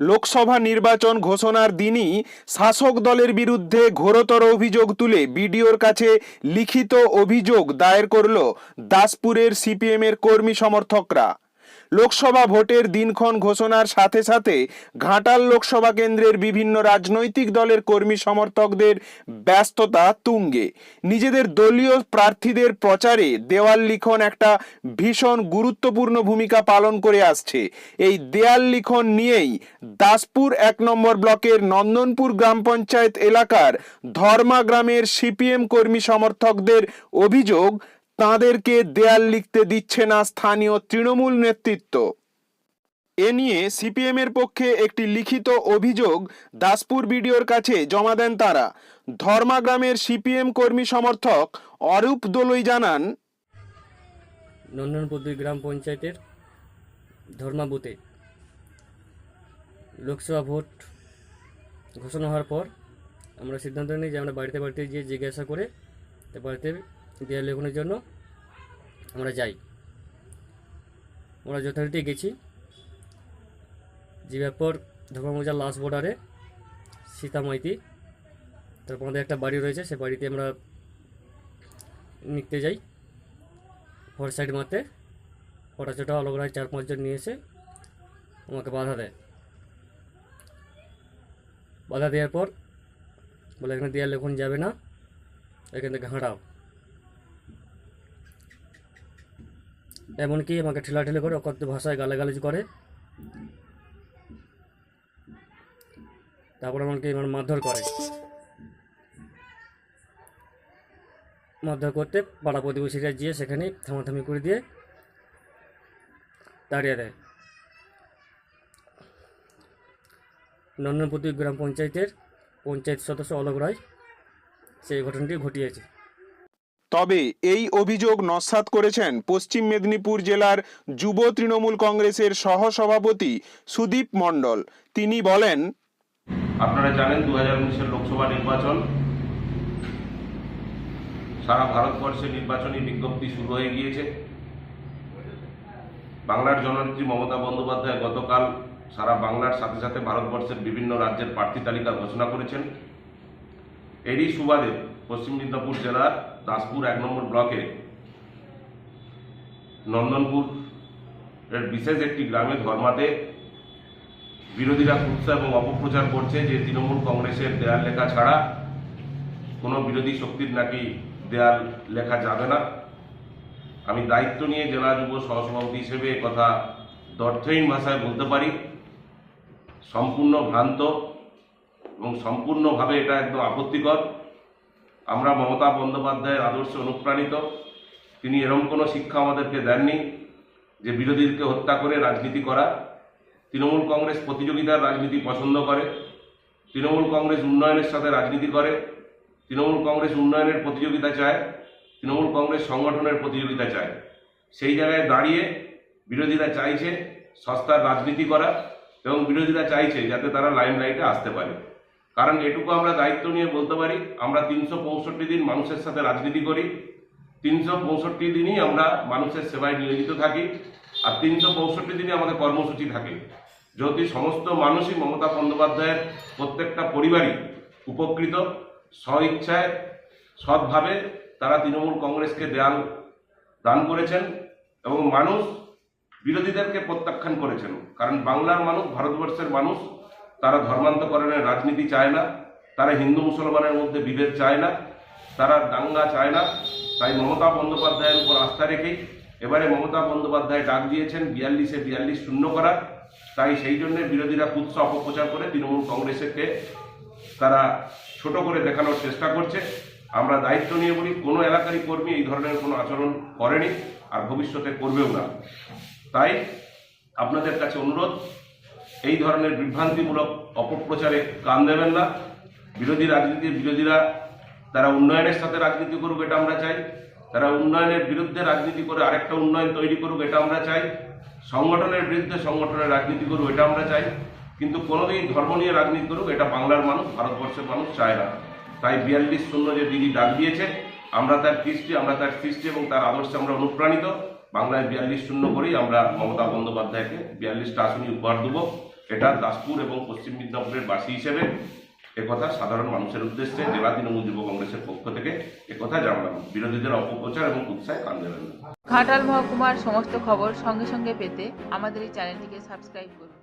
লোকসভা নির্বাচন ঘোষণার দিনই শাসক দলের বিরুদ্ধে ঘোরতর অভিযোগ তুলে বিডিওর কাছে লিখিত অভিযোগ দায়ের করল দাসপুরের সিপিএমের কর্মী সমর্থকরা। লোকসভা ভোটের দিনক্ষণ ঘোষণার সাথে সাথে ঘাটাল লোকসভা কেন্দ্রের বিভিন্ন রাজনৈতিক দলের কর্মী সমর্থকদের ব্যস্ততা তুঙ্গে। নিজেদের দলীয় প্রার্থীদের প্রচারে দেওয়াল লিখন একটা ভীষণ গুরুত্বপূর্ণ ভূমিকা পালন করে আসছে। এই দেয়াল লিখন নিয়েই দাসপুর এক নম্বর ব্লকের নন্দনপুর গ্রাম পঞ্চায়েত এলাকার ধর্মা গ্রামের সিপিএম কর্মী সমর্থকদের অভিযোগ তাঁদেরকে দেয়াল লিখতে দিচ্ছে না স্থানীয় তৃণমূল নেতৃত্ব। এ নিয়ে সিপিএম এর পক্ষে একটি লিখিত অভিযোগ দাসপুর বিডিওর কাছে জমা দেন তারা। ধর্মা গ্রামের সিপিএম কর্মী সমর্থক অরূপ দোলই জানান নন্দনপুর গ্রাম পঞ্চায়েতের ধর্মা বুথে লোকসভা ভোট ঘোষণা হওয়ার পর আমরা সিদ্ধান্ত নিই যে আমরা বাড়িতে বাড়িতে গিয়ে জিজ্ঞাসা করে বাড়িতে দেয়াল লেখনের জন্য আমরা যাই। আমরা যথারীতি গেছি। যে ব্যাপার ধর্মমোজার লাস্ট বর্ডারে সীতা মাইতি তারপর আমাদের একটা বাড়ি রয়েছে, সে বাড়িতে আমরা নিতে যাই। ফোর সাইড মারতে ওটা ছোটো অলগড়ায় চার পাঁচজন নিয়ে এসে আমাকে বাধা দেয়। বাধা দেওয়ার পর বলে, এখানে দেয়াল এখন যাবে না, এখান থেকে হাঁটাও। এমনকি আমাকে ঠেলাঠেলি করে অকথ্য ভাষায় গালাগালাজ করে। তারপর আমাকে মানে মারধর করে। মারধর করতে পাড়া প্রতিবেশীরা গিয়ে সেখানে থামাথামি করে দিয়ে দাঁড়িয়ে দেয়। নন্দনপতি গ্রাম পঞ্চায়েতের পঞ্চায়েত সদস্য অলোক রায়, সেই ঘটনাটি ঘটিয়েছে। তবে এই অভিযোগ নস্যাৎ করেছেন পশ্চিম মেদিনীপুর জেলার যুব তৃণমূল কংগ্রেসের সহসভাপতি সুদীপ মণ্ডল। তিনি বলেন, আপনারা জানেন দু হাজার লোকসভা নির্বাচন, সারা ভারতবর্ষে নির্বাচনী বিজ্ঞপ্তি শুরু হয়ে গিয়েছে। বাংলার জননেত্রী মমতা বন্দ্যোপাধ্যায় গতকাল সারা বাংলার সাথে সাথে ভারতবর্ষের বিভিন্ন রাজ্যের প্রার্থী তালিকা ঘোষণা করেছেন। এরই সুবাদে পশ্চিম মেদিনীপুর জেলার দাসপুর এক নম্বর ব্লকে নন্দনপুর এর বিশেষ একটি গ্রামে ধর্মাতে বিরোধীরা কুৎসা এবং অপপ্রচার করছে যে তৃণমূল কংগ্রেসের দেয়াল লেখা ছাড়া কোনো বিরোধী শক্তির নাকি দেয়াল লেখা যাবে না। আমি দায়িত্ব নিয়ে জেলা যুব সহসভাপতি হিসেবে কথা দর্থহীন ভাষায় বলতে পারি। সম্পূর্ণ ভ্রান্ত এবং সম্পূর্ণভাবে এটা একদম আপত্তিকর। আমরা মমতা বন্দ্যোপাধ্যায়ের আদর্শে অনুপ্রাণিত। তিনি এরকম কোনো শিক্ষা আমাদেরকে দেননি যে বিরোধীদেরকে হত্যা করে রাজনীতি করা। তৃণমূল কংগ্রেস প্রতিযোগিতার রাজনীতি পছন্দ করে। তৃণমূল কংগ্রেস উন্নয়নের সাথে রাজনীতি করে। তৃণমূল কংগ্রেস উন্নয়নের প্রতিযোগিতা চায়। তৃণমূল কংগ্রেস সংগঠনের প্রতিযোগিতা চায়। সেই জায়গায় দাঁড়িয়ে বিরোধীরা চাইছে সস্তার রাজনীতি করা এবং বিরোধীরা চাইছে যাতে তারা লাইন লাইটে আসতে পারে। কারণ এটুকু আমরা দায়িত্ব নিয়ে বলতে পারি, আমরা তিনশো পঁয়ষট্টি দিন মানুষের সাথে রাজনীতি করি, তিনশো পঁয়ষট্টি দিনই আমরা মানুষের সেবায় নিয়োজিত থাকি, আর তিনশো পঁয়ষট্টি দিনই আমাদের কর্মসূচি থাকে। যদি সমস্ত মানুষই মমতা বন্দ্যোপাধ্যায়ের প্রত্যেকটা পরিবারই উপকৃত, স্বইচ্ছায়, সৎভাবে তারা তৃণমূল কংগ্রেসকে দেয়াল দান করেছেন এবং মানুষ বিরোধীদেরকে প্রত্যাখ্যান করেছেন। কারণ বাংলার মানুষ, ভারতবর্ষের মানুষ তারা ধর্মান্তকরণের রাজনীতি চায় না, তারা হিন্দু মুসলমানের মধ্যে বিভেদ চায় না, তারা দাঙ্গা চায় না। তাই মমতা বন্দ্যোপাধ্যায়ের উপর আস্থা রেখেই এবারে মমতা বন্দ্যোপাধ্যায় ডাক দিয়েছেন, বিয়াল্লিশে বিয়াল্লিশ শূন্য করা তাই সেই জন্যে বিরোধীরা কুৎস অপপ্রচার করে তৃণমূল কংগ্রেসকে তারা ছোট করে দেখানোর চেষ্টা করছে। আমরা দায়িত্ব নিয়ে বলি, কোনো এলাকারই কর্মী এই ধরনের কোনো আচরণ করেনি আর ভবিষ্যতে করবেও না। তাই আপনাদের কাছে অনুরোধ এই ধরনের বিভ্রান্তিমূলক অপপ্রচারে কান দেবেন না। বিরোধী রাজনীতির বিরোধীরা, তারা উন্নয়নের সাথে রাজনীতি করুক এটা আমরা চাই। তারা উন্নয়নের বিরুদ্ধে রাজনীতি করে আরেকটা উন্নয়ন তৈরি করুক এটা আমরা চাই। সংগঠনের বিরুদ্ধে সংগঠনের রাজনীতি করুক এটা আমরা চাই। কিন্তু কোনোদিন ধর্ম নিয়ে রাজনীতি করুক এটা বাংলার মানুষ, ভারতবর্ষের মানুষ চায় না। তাই বিয়াল্লিশ শূন্য যে দিদি ডাক দিয়েছে, আমরা তার কৃষ্টি, আমরা তার সৃষ্টি এবং তার আদর্শে আমরা অনুপ্রাণিত। বাংলায় বিয়াল্লিশ শূন্য করেই আমরা মমতা বন্দ্যোপাধ্যায়কে বিয়াল্লিশটা আসনই উপহার দেবো। এটা দাসপুর এবং পশ্চিম মিদনাপুরের বাসী হিসেবে একথা সাধারণ মানুষের উদ্দেশ্যে জেলা তৃণমূল যুব কংগ্রেসের পক্ষ থেকে একথা জানালাম বিরোধীদের অপপ্রচার এবং উৎসাহে কান দেবেন ঘাটাল মহকুমার সমস্ত খবর সঙ্গে সঙ্গে পেতে আমাদের এই চ্যানেলটিকে সাবস্ক্রাইব করুন।